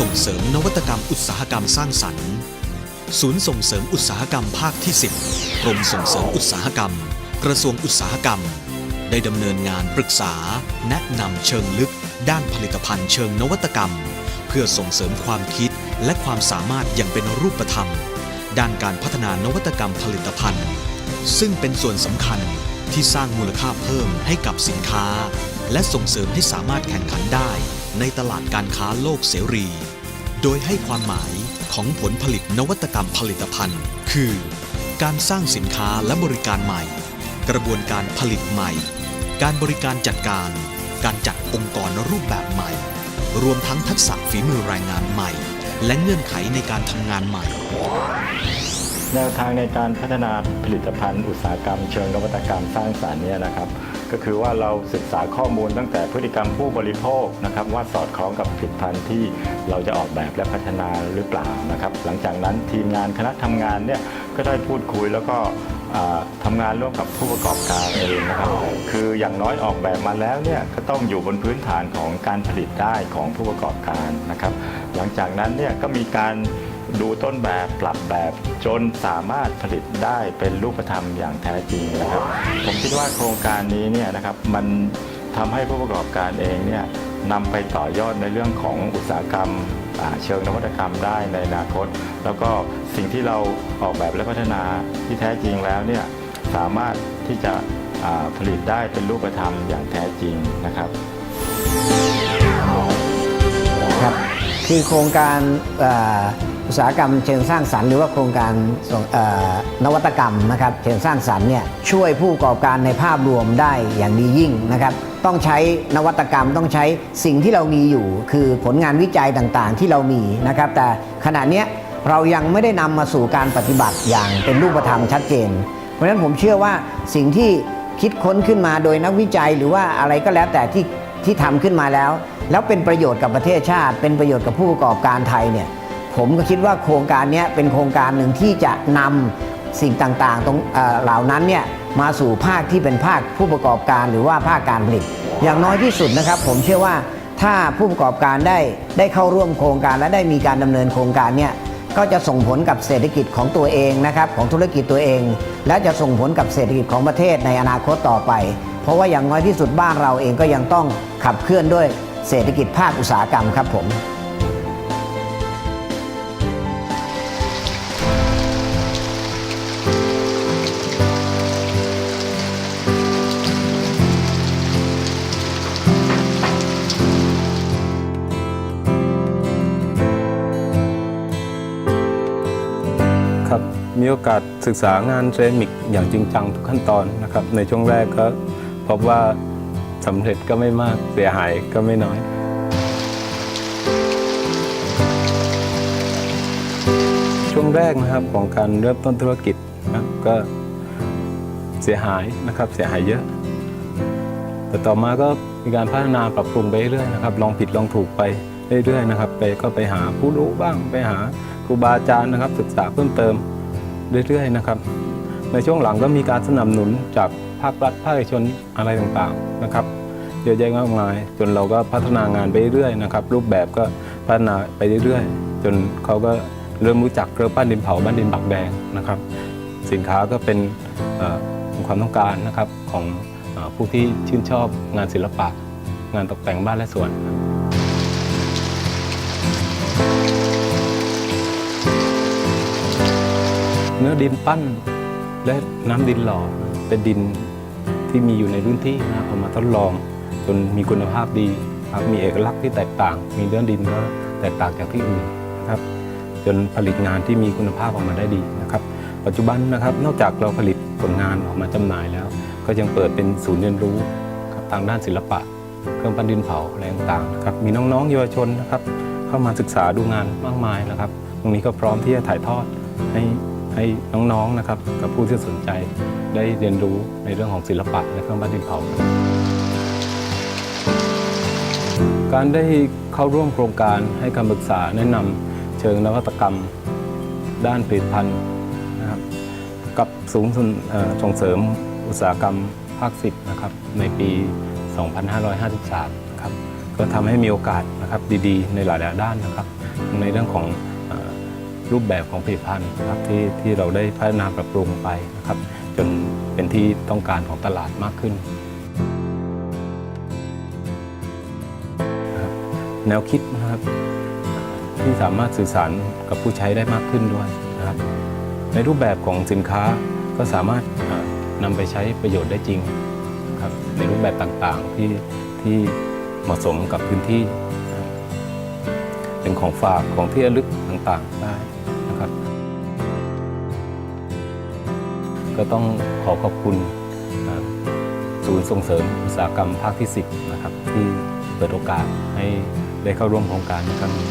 ส่งเสริมนวัตกรรมอุตสาหกรรมสร้างสรรค์ ศูนย์ส่งเสริมอุตสาหกรรมภาคที่ 10 กรมส่งเสริมอุตสาหกรรม กระทรวงอุตสาหกรรม ได้ดำเนินงานปรึกษา แนะนำเชิงลึก ด้านผลิตภัณฑ์เชิงนวัตกรรม เพื่อส่งเสริมความคิดและความสามารถอย่างเป็นรูปธรรม ด้านการพัฒนานวัตกรรมผลิตภัณฑ์ ซึ่งเป็นส่วนสำคัญที่สร้างมูลค่าเพิ่มให้กับสินค้า และส่งเสริมให้สามารถแข่งขันได้ ในตลาดการค้าโลกเสรี โดยให้ความหมายของผลผลิตนวัตกรรมผลิตภัณฑ์ คือ การสร้างสินค้าและบริการใหม่ กระบวนการผลิตใหม่ การบริการจัดการ การจัดองค์กรรูปแบบใหม่ รวมทั้งทักษะฝีมือแรงงานใหม่ และเงื่อนไขในการทำงานใหม่แนวทางในการพัฒนาผลิตภัณฑ์อุตสาหกรรม เชิงนวัตกรรมสร้างสรรค์เนี่ยนะครับ ก็คือว่าเราศึกษาข้อมูลตั้งแต่พฤติกรรมผู้บริโภคนะครับว่าสอดคล้องกับผลิตภัณฑ์ที่เราจะออกแบบและพัฒนาหรือเปล่านะครับหลังจากนั้นทีมงานคณะทำงานเนี่ยก็ได้พูดคุยแล้วก็อ่าทำงานร่วมกับผู้ประกอบการเองนะครับ คืออย่างน้อยออกแบบมาแล้วเนี่ยก็ต้องอยู่บนพื้นฐานของการผลิตได้ของผู้ประกอบการนะครับ หลังจากนั้นเนี่ยก็มีการ ดูต้นแบบปรับแบบ จนสามารถผลิตได้เป็นรูปธรรมอย่างแท้จริงนะครับ ผมคิดว่าโครงการนี้เนี่ยนะครับมันทำให้ผู้ประกอบการเองเนี่ยนำไปต่อยอดในเรื่องของอุตสาหกรรมเชิงนวัตกรรมได้ในอนาคต แล้วก็สิ่งที่เราออกแบบและพัฒนาที่แท้จริงแล้วเนี่ยสามารถที่จะผลิตได้เป็นรูปธรรมอย่างแท้จริงนะครับครับคือโครงการ อุตสาหกรรมเชิงสร้างสรรค์หรือว่าโครงการนวัตกรรมนะครับเชิงสร้างสรรค์เนี่ยช่วยผู้ประกอบการในภาพรวมได้อย่างดียิ่งนะครับต้องใช้นวัตกรรมต้องใช้สิ่งที่เรามีอยู่ คือผลงานวิจัยต่างๆ ที่เรามีนะครับแต่ขณะนี้เรายังไม่ได้นำมาสู่การปฏิบัติอย่างเป็นรูปธรรมชัดเจน เพราะฉะนั้นผมเชื่อว่าสิ่งที่คิดค้นขึ้นมาโดยนักวิจัยหรือว่าอะไรก็แล้วแต่ที่ที่ทำขึ้นมาแล้ว แล้วเป็นประโยชน์กับประเทศชาติ เป็นประโยชน์กับผู้ประกอบการไทยเนี่ย ผมก็คิดว่าโครงการนี้เป็นโครงการหนึ่งที่จะนำสิ่งต่างๆตรงเอ่อเหล่านั้นเนี่ยมาสู่ภาคที่เป็นภาคผู้ประกอบการหรือว่าภาคการผลิต อย่างน้อยที่สุดนะครับ ผมเชื่อว่าถ้าผู้ประกอบการได้ได้เข้าร่วมโครงการและได้มีการดำเนินโครงการเนี่ยก็จะส่งผลกับเศรษฐกิจของตัวเองนะครับของธุรกิจตัวเอง และจะส่งผลกับเศรษฐกิจของประเทศในอนาคตต่อไป เพราะว่าอย่างน้อยที่สุดบ้านเราเองก็ยังต้องขับเคลื่อนด้วยเศรษฐกิจภาคอุตสาหกรรมครับผม มีโอกาสศึกษางานเซรามิกอย่างจริงจังทุกขั้นตอนนะครับ ในช่วงแรกก็พบว่าสำเร็จก็ไม่มากเสียหายก็ไม่น้อยช่วงแรกนะครับของการเริ่มต้นธุรกิจนะก็เสียหายนะครับเสียหายเยอะ แต่ต่อมาก็มีการพัฒนาปรับปรุงไปเรื่อยนะครับ ลองผิดลองถูกไปเรื่อยๆนะครับ ไปก็ไปหาผู้รู้บ้างไปหาครูบาอาจารย์นะครับ ศึกษาเพิ่มเติม เรื่อยๆนะครับ ในช่วงหลังก็มีการสนับสนุนจากภาครัฐภาคเอกชนอะไรต่างๆนะครับเยอะแยะมากมาย จนเราก็พัฒนางานไปเรื่อยๆนะครับ รูปแบบก็พัฒนาไปเรื่อยๆ จนเขาก็เริ่มรู้จักเครื่องปั้นดินเผาบ้านดินบักแดงนะครับ สินค้าก็เป็นความต้องการนะครับของผู้ที่ชื่นชอบงานศิลปะ งานตกแต่งบ้านและสวน เนื้อดินปั้นและน้ำดินหล่อเป็นดินที่มีอยู่ในพื้นที่นะครับเอามาทดลองจนมีคุณภาพดีครับมีเอกลักษณ์ที่แตกต่าง มีเนื้อดินก็แตกต่างจากที่อื่นนะครับจนผลิตงานที่มีคุณภาพออกมาได้ดีนะครับ ปัจจุบันนะครับนอกจากเราผลิตผลงานออกมาจำหน่ายแล้ว ก็ยังเปิดเป็นศูนย์เรียนรู้ทางด้านศิลปะ เครื่องปั้นดินเผาอะไรต่างๆนะครับมีน้องๆเยาวชนนะครับ เข้ามาศึกษาดูงานมากมายนะครับ ตรงนี้ก็พร้อมที่จะถ่ายทอดให้ ให้น้องๆนะครับกับผู้ที่สนใจได้เรียนรู้ในเรื่องของศิลปะและเครื่องปั้นดินเผา การได้เข้าร่วมโครงการให้คำปรึกษาแนะนำเชิงนวัตกรรม ด้านผลิตภัณฑ์นะครับกับศูนย์ส่งเส่งเสริมอุตสาหกรรมภาค 10 นะครับในปี 2553 นะครับก็ทำให้มีโอกาสนะครับดีๆ ในหลายๆด้านนะครับในเรื่องของ รูปแบบของผลิตภัณฑ์นะครับที่ที่เราได้พัฒนาปรับปรุงไปนะครับ จนเป็นที่ต้องการของตลาดมากขึ้น แนวคิดนะครับที่สามารถสื่อสารกับผู้ใช้ได้มากขึ้นด้วยนะครับ ในรูปแบบของสินค้าก็สามารถนำไปใช้ประโยชน์ได้จริงนะครับในรูปแบบต่างๆที่ที่เหมาะสมกับพื้นที่ เป็นของฝากของที่ระลึกต่างๆได้นะครับ ก็ต้องขอขอบคุณศูนย์ส่งเสริมอุตสาหกรรมภาคที่ 10 นะครับ ที่เปิดโอกาสให้ได้เข้าร่วมโครงการในครั้งนี้